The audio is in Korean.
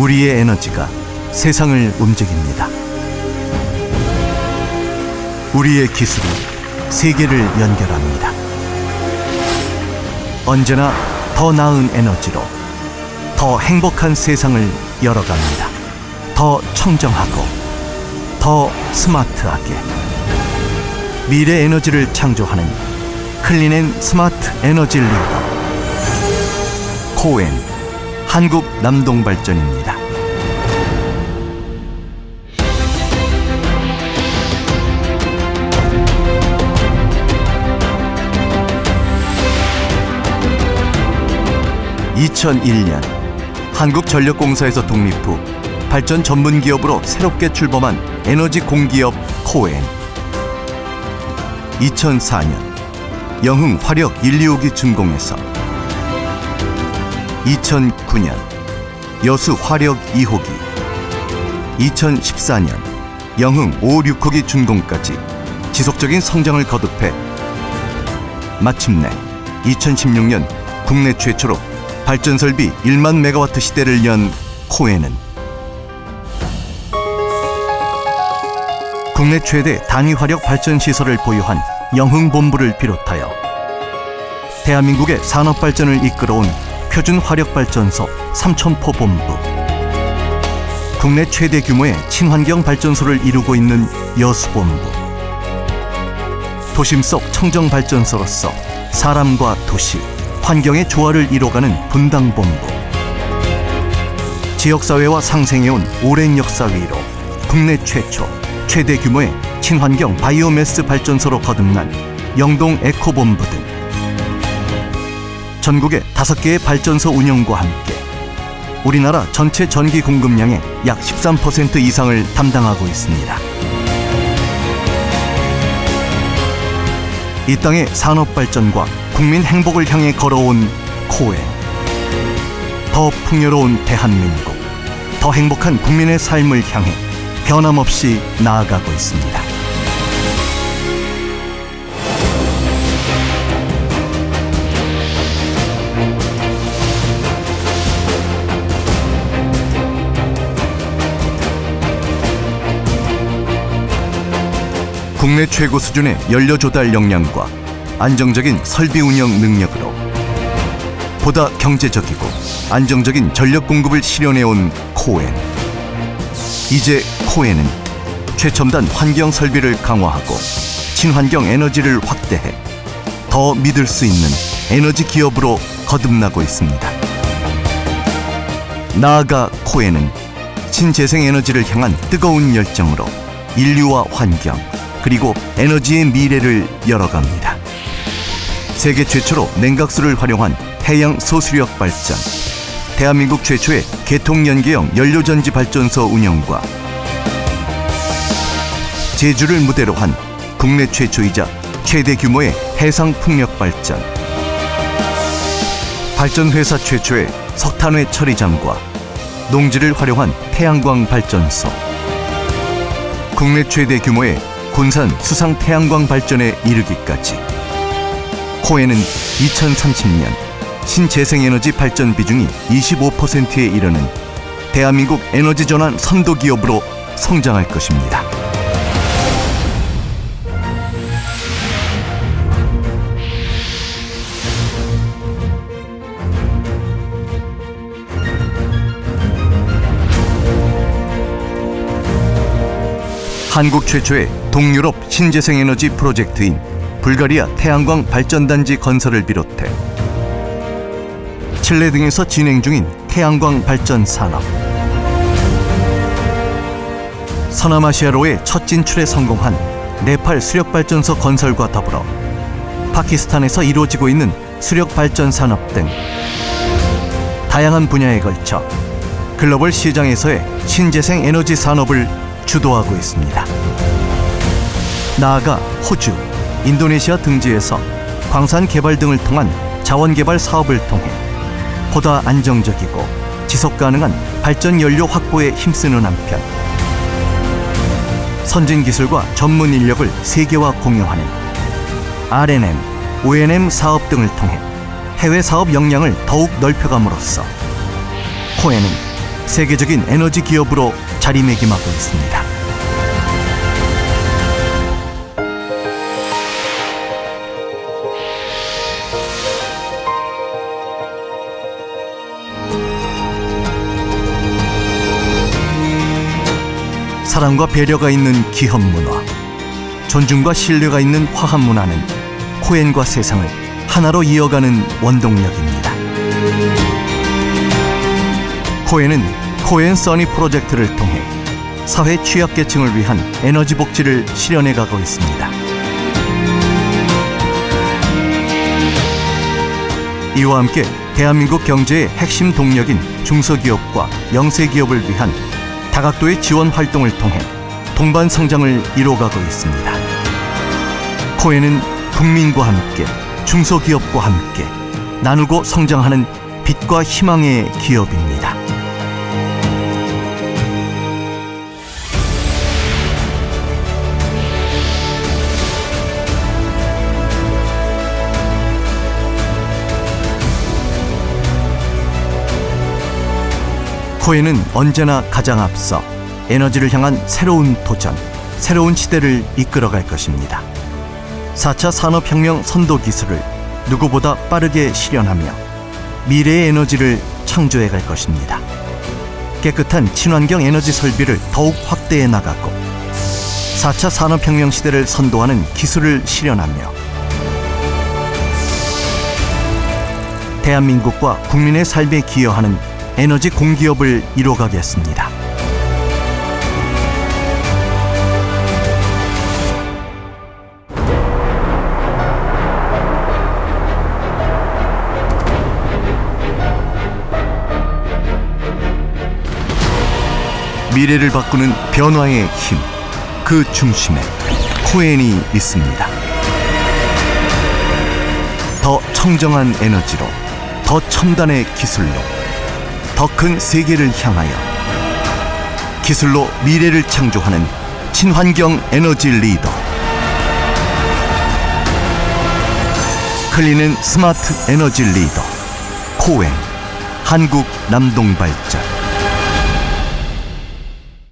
우리의 에너지가 세상을 움직입니다. 우리의 기술이 세계를 연결합니다. 언제나 더 나은 에너지로 더 행복한 세상을 열어갑니다. 더 청정하고 더 스마트하게 미래 에너지를 창조하는 클린앤 스마트 에너지 리더 코엔 한국 남동발전입니다. (2001년) 한국전력공사에서 독립 후 발전 전문 기업으로 새롭게 출범한 에너지 공기업 코엔. 2004년 영흥 화력 1, 2호기 준공에서. 2009년 여수 화력 2호기. 2014년 영흥 5, 6호기 준공까지 지속적인 성장을 거듭해 마침내 2016년 국내 최초로 발전 설비 1만 메가와트 시대를 연 코에는 국내 최대 단위 화력 발전 시설을 보유한 영흥 본부를 비롯하여 대한민국의 산업 발전을 이끌어온 표준 화력 발전소 삼천포 본부 국내 최대 규모의 친환경 발전소를 이루고 있는 여수 본부 도심 속 청정 발전소로서 사람과 도시, 환경의 조화를 이뤄가는 분당 본부 지역사회와 상생해온 오랜 역사 위로 국내 최초 최대 규모의 친환경 바이오매스 발전소로 거듭난 영동 에코본부 등 전국의 다섯 개의 발전소 운영과 함께 우리나라 전체 전기 공급량의 약 13% 이상을 담당하고 있습니다. 이 땅의 산업 발전과 국민 행복을 향해 걸어온 코엔. 더 풍요로운 대한민국, 더 행복한 국민의 삶을 향해 변함없이 나아가고 있습니다. 국내 최고 수준의 연료 조달 역량과 안정적인 설비 운영 능력으로 보다 경제적이고 안정적인 전력 공급을 실현해온 코엔. 이제 코엔은 최첨단 환경 설비를 강화하고 친환경 에너지를 확대해 더 믿을 수 있는 에너지 기업으로 거듭나고 있습니다. 나아가 코엔은 신재생 에너지를 향한 뜨거운 열정으로 인류와 환경 그리고 에너지의 미래를 열어갑니다. 세계 최초로 냉각수를 활용한 해양 소수력 발전, 대한민국 최초의 개통연계형 연료전지 발전소 운영과 제주를 무대로 한 국내 최초이자 최대 규모의 해상 풍력 발전, 발전 회사 최초의 석탄회 처리장과 농지를 활용한 태양광 발전소, 국내 최대 규모의 군산 수상 태양광 발전에 이르기까지 코에는 2030년 신재생에너지 발전 비중이 25%에 이르는 대한민국 에너지 전환 선도 기업으로 성장할 것입니다. 한국 최초의 동유럽 신재생 에너지 프로젝트인 불가리아 태양광 발전단지 건설을 비롯해 칠레 등에서 진행 중인 태양광 발전 산업 서남아시아로의 첫 진출에 성공한 네팔 수력 발전소 건설과 더불어 파키스탄에서 이루어지고 있는 수력 발전 산업 등 다양한 분야에 걸쳐 글로벌 시장에서의 신재생 에너지 산업을 주도하고 있습니다. 나아가 호주, 인도네시아 등지에서 광산 개발 등을 통한 자원 개발 사업을 통해 보다 안정적이고 지속 가능한 발전 연료 확보에 힘쓰는 한편 선진 기술과 전문 인력을 세계화 공유하는 R&M, O&M 사업 등을 통해 해외 사업 역량을 더욱 넓혀감으로써 코에는 세계적인 에너지 기업으로 자리매김하고 있습니다. 사랑과 배려가 있는 기업 문화, 존중과 신뢰가 있는 화합 문화는 코엔과 세상을 하나로 이어가는 원동력입니다. 코엔은 코엔 써니 프로젝트를 통해 사회 취약계층을 위한 에너지 복지를 실현해 가고 있습니다. 이와 함께 대한민국 경제의 핵심 동력인 중소기업과 영세기업을 위한 다각도의 지원 활동을 통해 동반 성장을 이뤄가고 있습니다. 코엔은 국민과 함께 중소기업과 함께 나누고 성장하는 빛과 희망의 기업입니다. 코엔은 언제나 가장 앞서 에너지를 향한 새로운 도전, 새로운 시대를 이끌어갈 것입니다. 4차 산업혁명 선도 기술을 누구보다 빠르게 실현하며 미래의 에너지를 창조해 갈 것입니다. 깨끗한 친환경 에너지 설비를 더욱 확대해 나가고 4차 산업혁명 시대를 선도하는 기술을 실현하며 대한민국과 국민의 삶에 기여하는 에너지 공기업을 이뤄가겠습니다. 미래를 바꾸는 변화의 힘, 그 중심에 코엔이 있습니다. 더 청정한 에너지로, 더 첨단의 기술로, 더 큰 세계를 향하여 기술로 미래를 창조하는 친환경 에너지 리더. 클리는 스마트 에너지 리더. 코엔 한국 남동발전.